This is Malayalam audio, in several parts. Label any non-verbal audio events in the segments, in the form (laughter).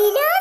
ಇದು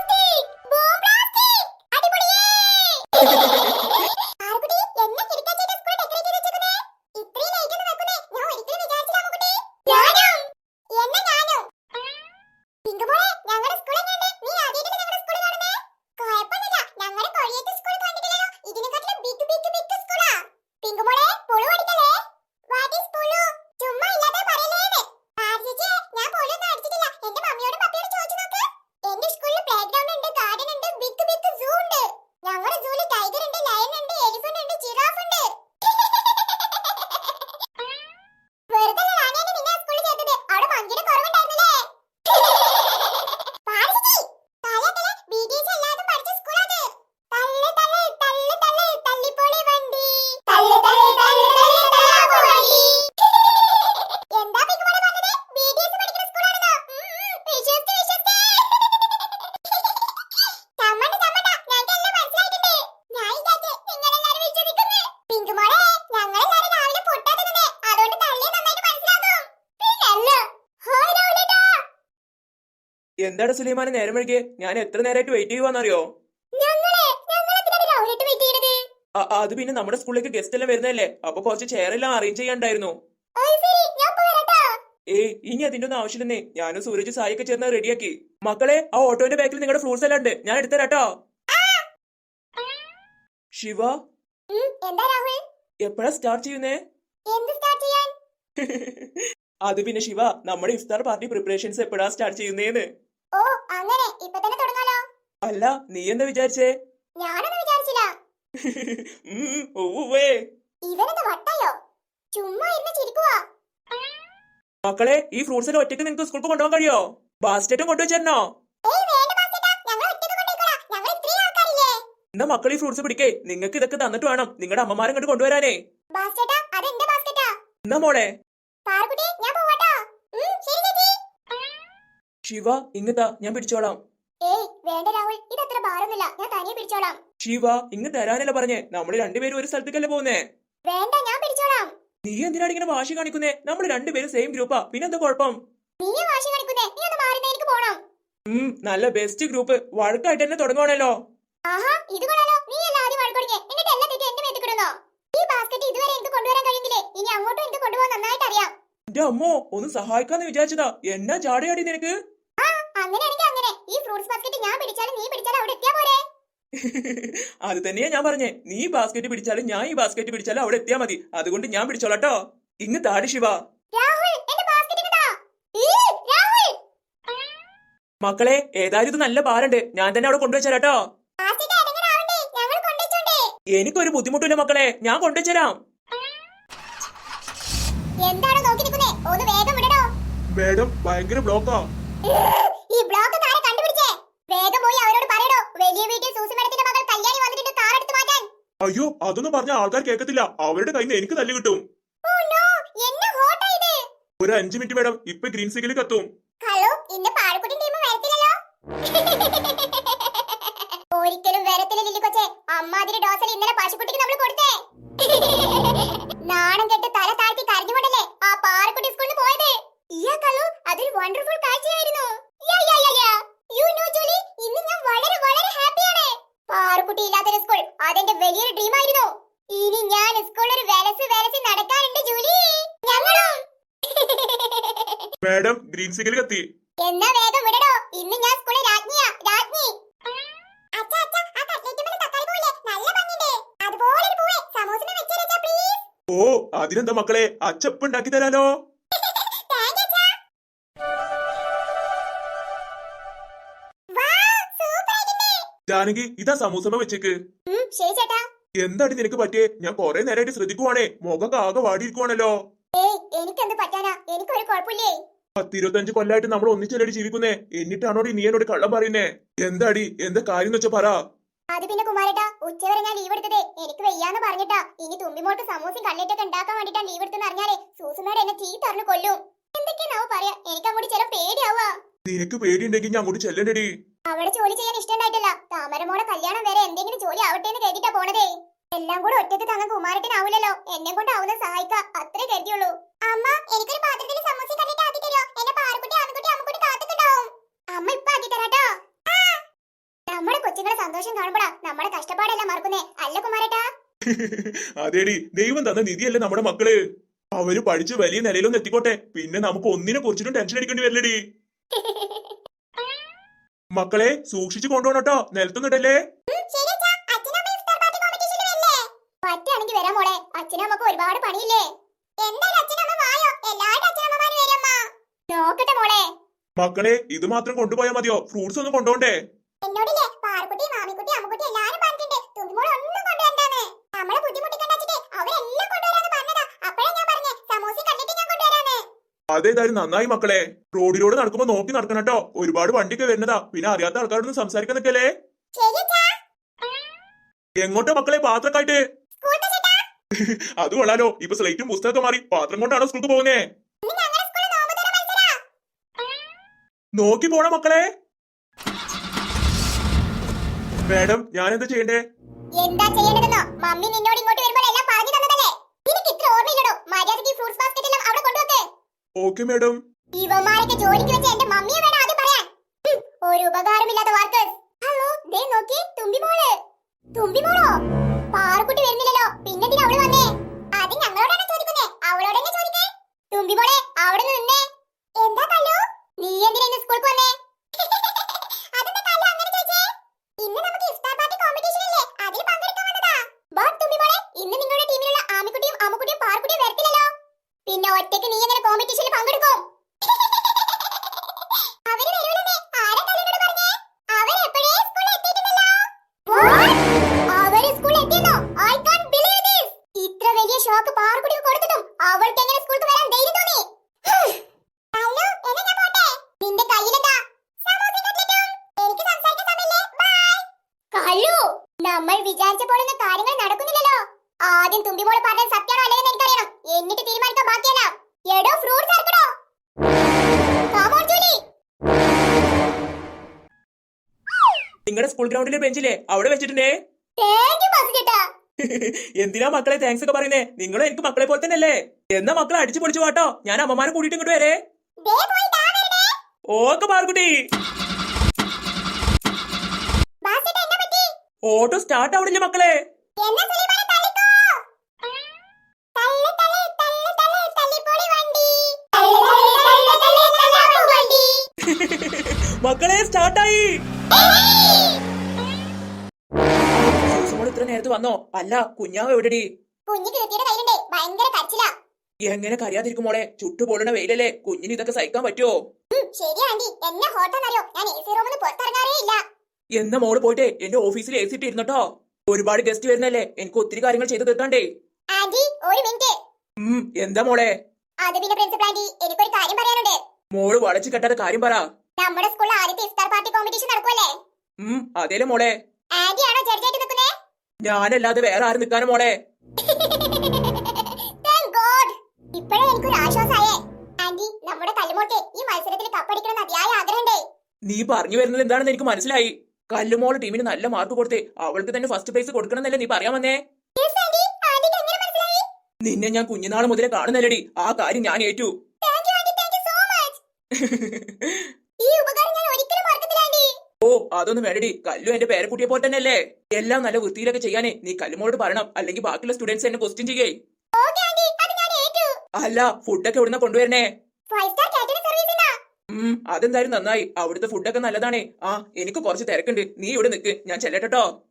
എന്താണ് സുലൈമാനെ നേരം വഴിക്ക് ഞാൻ എത്ര നേരമായിട്ട് വെയിറ്റ് ചെയ്യുവാന്നറിയോ? അത് പിന്നെ നമ്മുടെ സ്കൂളിലേക്ക് ഗസ്റ്റ് എല്ലാം വരുന്നതല്ലേ? അപ്പൊ കുറച്ച് ചെയറെല്ലാം അറേഞ്ച് ചെയ്യാണ്ടായിരുന്നു ഏയ് ഇനി അതിന്റെ ഒന്നും ആവശ്യമില്ലെന്നേ. ഞാനും സൂരജ് സായിക്ക് ചേർന്ന് റെഡിയാക്കി മക്കളെ ആ ഓട്ടോന്റെ ബാക്കിൽ നിങ്ങളുടെ ഫ്രൂട്ട്സ് എല്ലാം ഉണ്ട്. ഞാൻ എടുത്തരാട്ടോ ശിവ? എപ്പോഴാ സ്റ്റാർട്ട് ചെയ്യുന്നേ? (laughs) അത് പിന്നെ ശിവ നമ്മുടെ ഇഫ്താർ പാർട്ടി പ്രിപ്പറേഷൻസ് എപ്പോഴാ സ്റ്റാർട്ട് ചെയ്യുന്നേന്ന് ഓ അങ്ങനെ ഇപ്പൊ തന്നെ തുടങ്ങാലോ അല്ല നീ എന്താ വിചാരിച്ചേ? ഞാനൊന്നും വിചാരിച്ചില്ല. (laughs) ഓവേ. ഇവനെന്താ വട്ടായോ? ചുമ്മാ ഇരുന്ന് ചിരിക്കുവാ. മക്കളെ ഈ ഫ്രൂട്ട്സ് എല്ലാം ഒറ്റയ്ക്ക് നിങ്ങൾക്ക് സ്കൂൾക്ക് കൊണ്ടുപോകാൻ കഴിയോ? ബാസ്കറ്റും കൊണ്ടുവച്ചോ എന്നാ മക്കൾ ഈ ഫ്രൂട്ട്സ് പിടിക്കേ. നിങ്ങൾക്ക് ഇതൊക്കെ തന്നിട്ട് വേണം നിങ്ങളുടെ അമ്മമാരെ ഇങ്ങോട്ട് കൊണ്ടുവരാനേ. എന്നാ മോളെ? ശിവ ഇങ്ങത്താ ഞാൻ പിടിച്ചോളാം. വേണ്ട രാഹുൽ ഇതത്ര ഭാരമൊന്നുമില്ല. ഞാൻ തനിയെ പിടിച്ചോളാം. ശിവ ഇങ്ങ് തരാനല്ല പറഞ്ഞേ. നമ്മൾ രണ്ടുപേരും ഒരു സ്ഥലത്തേക്കല്ലേ പോകുന്നേ വേണ്ട ഞാൻ പിടിച്ചോളാം. നീ എന്തിനാണ് ഇങ്ങനെ വാശി കാണിക്കുന്നേ? നമ്മൾ രണ്ടുപേരും സെയിം ഗ്രൂപ്പാ പിന്നെന്താ കുഴപ്പം? നീ വാശി കാണിക്കുന്നേ. നീ ഒന്ന് മാറുന്നേ എനിക്ക് പോണം. ഉം നല്ല ബെസ്റ്റ് ഗ്രൂപ്പ് വഴക്കായിട്ട് തന്നെ തുടങ്ങുവാണല്ലോ. ആഹാ ഇത് കൊള്ളാലോ. നീ എല്ലാം ആദ്യം വഴക്കൊടുങ്ങി. എന്നിട്ട് എല്ലാം തെറ്റി എന്റെ മേത്ത് കിടന്നോ ഈ ബാസ്ക്കറ്റ് ഇതുവരെ എനിക്ക് കൊണ്ടുവരാൻ കഴിയുന്നില്ലേ ഇനി അങ്ങോട്ടും എനിക്ക് കൊണ്ടുപോകാൻ നന്നായിട്ട് അറിയാം എന്റെ അമ്മോ ഒന്ന് സഹായിക്കാന്ന് വിചാരിച്ചതാ. എന്നാ ചാടയാടി നിനക്ക്? ആ അങ്ങനെയാണെങ്കിൽ അങ്ങനെ ഈ ഫ്രൂട്ട്സ് ബാസ്ക്കറ്റ് ഞാൻ പിടിച്ചാലും നീ പിടിച്ചാലും അവിടെ എത്തിയാ പോരെ? (laughs) അത് തന്നെയാ ഞാൻ പറഞ്ഞേ. നീ ബാസ്ക്കറ്റ് പിടിച്ചാലും ഞാൻ ഈ ബാസ്ക്കറ്റ് പിടിച്ചാലും അവിടെ എത്തിയാ മതി. അതുകൊണ്ട് ഞാൻ പിടിച്ചോളാട്ടോ ഇങ്ങ് താടി ശിവ. രാഹുൽ എന്റെ ബാസ്ക്കറ്റ് ഇങ്ങതാ ഈ രാഹുൽ. മക്കളെ ഏതായാലും ഇത് നല്ല ഭാരണ്ട് ഞാൻ തന്നെ അവിടെ കൊണ്ടുവച്ചാലോ എനിക്കൊരു ബുദ്ധിമുട്ടില്ല മക്കളെ. ഞാൻ കൊണ്ടുവച്ചരാം എന്താണോ നോക്കി നിൽക്കുന്നേ? ഒന്ന് വേഗം വിടടോ. മേഡം ഭയങ്കര ബ്ലോക്ക് അയ്യോ അതൊന്നും പറഞ്ഞ ആൾക്കാർ കേൾക്കത്തില്ല. അവരുടെ കയ്യിൽ നിന്ന് എനിക്ക് തല്ലു കിട്ടും. ഒരു അഞ്ചു മിനിറ്റ് മേഡം ഇപ്പൊ ഗ്രീൻ സിഗ്നൽ കത്തും. ഹലോ ഇന്ന് പാഴക്കുട്ടി അതെന്റെ വലിയൊരു ഡ്രീം ആയിരുന്നു. ഇനി ഞാൻ സ്കൂളിൽ ഒരു വെലസ് വെലസ് നടക്കാറുണ്ട് ജൂലി. ഞങ്ങളും? മാഡം ഗ്രീൻ സിഗ്നൽ കത്തി. എന്നാ വേഗം വിടടോ. ഇന്ന് ഞാൻ സ്കൂളിൽ രാജ്ഞിയാ രാജ്ഞി. അച്ഛാ, അച്ഛാ, ആ കട്ട്ലേറ്റുമ്മേലെ തക്കാളി പൂവില്ലേ? നല്ല ഭംഗിയുണ്ട്. അതുപോലെ ഒരു പൂവേ, സമൂസമ്മ വെച്ചേരച്ചാ, പ്ലീസ് ഓ അതിനെന്താ മക്കളെ? അച്ചപ്പ് ഉണ്ടാക്കി തരാലോ. ജാനകി ഇതാ സമൂസമ വെച്ചേക്ക്. ശരി ചേട്ടാ. എന്താടി നിനക്ക് പറ്റിയേ? ഞാൻ കൊറേ നേരമായിട്ട് ശ്രദ്ധിക്കുവാണേ. മുഖമൊക്കെ ആകെ വാടിയിരിക്കുവാണല്ലോ. ഏയ് എനിക്കെന്ത് പറ്റാനാ? എനിക്കൊരു കുഴപ്പമില്ലേ? പത്തിരുപത്തഞ്ച് കൊല്ലായിട്ട് നമ്മൾ ഒന്നിച്ചല്ലടി ജീവിക്കുന്നേ? എന്നിട്ടാണോ നീ എന്നോട് കള്ളം പറയുന്നേ? എന്താടി? എന്താ കാര്യം എന്ന് വെച്ചാ പറ. അത് പിന്നെ കുമാരേട്ടാ ഉച്ചവരെ ഞാൻ ലീവ് എടുത്തതേ. എനിക്ക് വയ്യാന്ന് പറഞ്ഞിട്ടാ. ഇനി തുമ്പിമോട്ട് സമൂസയും കല്ലേറ്റൊക്കെ ഉണ്ടാക്കാൻ വേണ്ടിട്ടാ ലീവ് എടുത്തെന്ന് അറിഞ്ഞാലേ സൂസനോട് എന്നെ ചീത്തറിഞ്ഞു കൊല്ലും. എന്തൊക്കെയാണാവോ പറയാ? എനിക്ക് അങ്ങോട്ട് ചില പേടിയാവുക. നിനക്ക് പേടിയുണ്ടെങ്കിൽ ഞാൻ അങ്ങോട്ട് ചെല്ലണ്ടടി. അവിടെ ജോലി ചെയ്യാൻ ഇഷ്ടമുണ്ടായിട്ടില്ല. താമരമോടെ കല്യാണം വരെ എന്തെങ്കിലും ജോലി ആവട്ടെ എന്ന് കരുതിട്ടാ പോണതേ. എല്ലാം കൂടെ ഒറ്റയ്ക്ക് താങ്ങാൻ കുമാരട്ടിനാവില്ലല്ലോ എന്നെ കൊണ്ട് ആവുന്ന സഹായിക്ക. അത്രേ കരുതിയുള്ളൂ. അമ്മ എനിക്കൊരു പാത്രത്തിൽ സമൂസ കണ്ടിട്ട് ആക്കി തരുമോ എന്നെ പാറക്കുട്ടി ആൺകുട്ടി അമ്മക്കുട്ടി കാത്തുണ്ടാവും അമ്മ ഇപ്പൊ ആക്കി തരാട്ടോ. ആ നമ്മുടെ കഷ്ടപ്പാടെല്ലാം മറക്കുന്നേ. അല്ല കുമാരേട്ടാ? അതേടി ദൈവം തന്ന നിധിയല്ലേ നമ്മുടെ മക്കൾ. അവർ പഠിച്ച് വലിയ നിലയിലൊന്നും എത്തിക്കോട്ടെ. പിന്നെ നമുക്ക് ഒന്നിനെ കുറിച്ചിട്ടും ടെൻഷൻ അടിക്കേണ്ടി വരില്ലടി. (laughs) മക്കളെ സൂക്ഷിച്ചു കൊണ്ടുപോകണട്ടോ കേട്ടോ. പറ്റുകയാണെങ്കിൽ വരാം മോളെ. അച്ഛനും അമ്മയ്ക്ക് ഒരുപാട് പണിയില്ലേ? എന്തായാലും അച്ഛനമ്മ വായോ? എല്ലാവരുടെ അച്ഛനമ്മമാര് വരമ്മ നോക്കട്ടെ മോളെ. മക്കളെ ഇത് മാത്രം കൊണ്ടുപോയാൽ മതിയോ? ഫ്രൂട്ട്സ് ഒന്നും കൊണ്ടുപോണ്ടേ എന്നോടില്ലേ പാറക്കുട്ടി മാമിക്കുട്ടി അമ്മുക്കുട്ടി എല്ലാരും പറഞ്ഞിട്ടുണ്ട് തുമ്പിമോൾ ഒന്നും കൊണ്ടുവരണ്ടാന്ന് നമ്മളെ ബുദ്ധിമുട്ടിക്കണ്ട വെച്ചിട്ട് അവരെല്ലാം കൊണ്ടുവരാന്ന് പറഞ്ഞതാ അപ്പഴേ ഞാൻ പറഞ്ഞേ സമൂസ കണ്ടിട്ട് ഞാൻ കൊണ്ടുവരാന്ന് അതേതായാലും നന്നായി മക്കളെ. റോഡിലൂടെ നടക്കുമ്പോ നോക്കി നടക്കണം കേട്ടോ. ഒരുപാട് വണ്ടിയൊക്കെ വരുന്നതാ. പിന്നെ അറിയാത്ത ആൾക്കാരോടൊന്നും സംസാരിക്കാൻ നിൽക്കല്ലേ എങ്ങോട്ടാ മക്കളെ പാത്രക്കായിട്ട്? അത് കൊള്ളാലോ. ഇപ്പൊ സ്ലേറ്റും പുസ്തകമൊക്കെ മാറി. പാത്രം കൊണ്ടാണോ സ്കൂൾക്ക് പോകുന്നേ? നോക്കി പോണ മക്കളെ. മാഡം ഞാൻ എന്താ ചെയ്യണ്ടേ? എന്താ ചെയ്യേണ്ടതെന്നോ? മമ്മി നിന്നോട് ഇങ്ങോട്ട് വരുമ്പോൾ എല്ലാം പറഞ്ഞു തന്നതല്ലേ? നിനക്ക് ഇത്ര ഓർമ്മയില്ലടോ? മര്യാദയ്ക്ക് ഫ്രൂട്ട്സ് ബാസ്ക്കറ്റ് എല്ലാം അവിടെ കൊണ്ടുവെക്ക് ഓക്കെ മാഡം. ഇവന്മാരൊക്കെ ജോലിക്ക് വെച്ച എന്റെ മമ്മിയെ വേണം ആദ്യം പറയാൻ. ഒരു ഉപകാരമില്ലാത്ത വർക്കേഴ്സ്. ഹലോ ദേ നോക്കി തുമ്പി മോൾ തുമ്പി മോളോ പാറക്കുട്ടി വരുന്നില്ലല്ലോ. പിന്നെന്തിനാ അവൾ വന്നേ? അത് ഞങ്ങളോടാണ് നമ്മൾ വിചാരിച്ച പോലെ ഒന്നും കാര്യങ്ങൾ നടക്കുന്നില്ലല്ലോ. ആദ്യം തുമ്പിമോൾ പറഞ്ഞത് സത്യമാണോ അല്ലെന്ന് എനിക്കറിയണം. എന്നിട്ട് തീരുമാനിക്കാൻ ബാക്കിയല്ല. എടോ ഫ്രൂട്ട്സ് on, നിങ്ങളുടെ സ്കൂൾ ഗ്രൗണ്ടിലെ ബെഞ്ചിലെ അവിടെ വെച്ചിട്ടുണ്ടേ. എന്തിനാ മക്കളെ താങ്ക്സ് ഒക്കെ പറയുന്നേ? നിങ്ങളും എനിക്ക് മക്കളെ പോലെ തന്നെ അല്ലേ എന്നാ മക്കളെ അടിച്ചു പൊളിച്ചു വാട്ടോ. ഞാൻ അമ്മമാരെ കൂടിയിട്ട് ഇങ്ങോട്ട് വരേ. ഓക്കെ പാർക്കുട്ടി ബസ് ചേട്ടാ, എന്നാ പറ്റി? ഓട്ടോ സ്റ്റാർട്ട് ആവണില്ല മക്കളെ. മക്കളെ സ്റ്റാർട്ടായി ഇത്ര നേരത്ത് വന്നോ? അല്ല കുഞ്ഞാവ് എവിടെടി? എങ്ങനെ കരയാതിരിക്കും മോളെ? ചുട്ടു പൊള്ളണ വെയിലല്ലേ കുഞ്ഞിന് ഇതൊക്കെ സഹിക്കാൻ പറ്റുമോ ശരി ആന്റി. എന്നെ ഹോട്ടാന്നറിയോ ഞാൻ എ സി റൂമിൽ പുറത്തിറങ്ങാറേ ഇല്ല എന്ന മോൾ പോയിട്ട് എന്റെ ഓഫീസിൽ എ സി ഇരുന്നോട്ടോ. ഒരുപാട് ഗസ്റ്റ് വരുന്നല്ലേ? എനിക്ക് ഒത്തിരി കാര്യങ്ങൾ ചെയ്തു തീർക്കണ്ടേ. എന്താ മോളെ? അത് പിന്നെ പ്രിൻസിപ്പൽ ആന്റി എനിക്കൊരു കാര്യം പറയാനുണ്ട്. മോൾ വളച്ചു കെട്ടാതെ കാര്യം പറ. നമ്മുടെ സ്കൂളിൽ ആദ്യത്തെ ഇഫ്താർ പാർട്ടി കോമ്പറ്റീഷൻ നടക്കുമല്ലേ ഉം അതേലെ മോളെ. ആന്റി ആണോ ജഡ്ജായിട്ട് നിൽക്കുന്നേ? ഞാനല്ലാതെ വേറെ ആരും നിൽക്കാനോ മോളെ. ഇപ്പോഴേ എനിക്കൊരു ആശ്വാസമായേ ആന്റി നമ്മുടെ കല്ലുമോൾക്ക് ഈ മത്സരത്തിൽ കപ്പടിക്കണം അതിയായ ആഗ്രഹമുണ്ടേ. നീ പറഞ്ഞു വരുന്നത് എന്താണെന്ന് എനിക്ക് മനസ്സിലായി. കല്ലുമോൾ ടീമിന് നല്ല മാർക്ക് കൊടുത്തേ. അവൾക്ക് തന്നെ ഫസ്റ്റ് പ്രൈസ് കൊടുക്കണമെന്നല്ലേ നീ പറയാൻ വന്നേ? നിന്നെ ഞാൻ കുഞ്ഞുനാൾ മുതലേ കാണുന്നല്ലടി. ആ കാര്യം ഞാൻ ഏറ്റു. ഓ അതൊന്നും വേണ്ടടി. കല്ലു എന്റെ പേരക്കുട്ടിയെ പോലെ തന്നെ അല്ലേ എല്ലാം നല്ല വൃത്തിയിലൊക്കെ ചെയ്യാനേ. നീ കല്ലുമോട് പറയണം. അല്ലെങ്കിൽ ബാക്കിയുള്ള സ്റ്റുഡൻസ് എന്നെ ക്വസ്റ്റ്യൻ ചെയ്യേ അല്ല ഫുഡൊക്കെ എവിടുന്ന കൊണ്ടുവരണേ? അതെന്തായാലും നന്നായി. അവിടുത്തെ ഫുഡൊക്കെ നല്ലതാണേ. ആ എനിക്ക് കുറച്ച് തിരക്കുണ്ട്. നീ ഇവിടെ നിൽക്ക് ഞാൻ ചെല്ലട്ടോ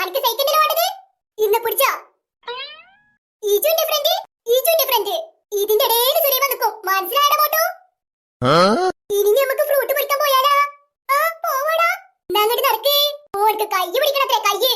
അനക്ക് സൈക്കിളിൽ വേണ്ടത്? ഇന്ന് പിടിച്ചോ. ഈജുന്റെ ഫ്രണ്ട് ഈജുന്റെ ഫ്രണ്ട് ഇതിന്റെ ഇടയിൽ സുലൈമ നിൽക്കും. മനസ്സിലായടാ മോട്ടു? ഇനി നമുക്ക് ഫ്രൂട്ട് പൊരിക്കാൻ പോയാലാ? ആ പോവാടാ. എന്നാ അങ്ങോട്ട് നടക്ക്. ഓർക്ക് കൈ പിടിക്കണത്രേ കയ്യ്.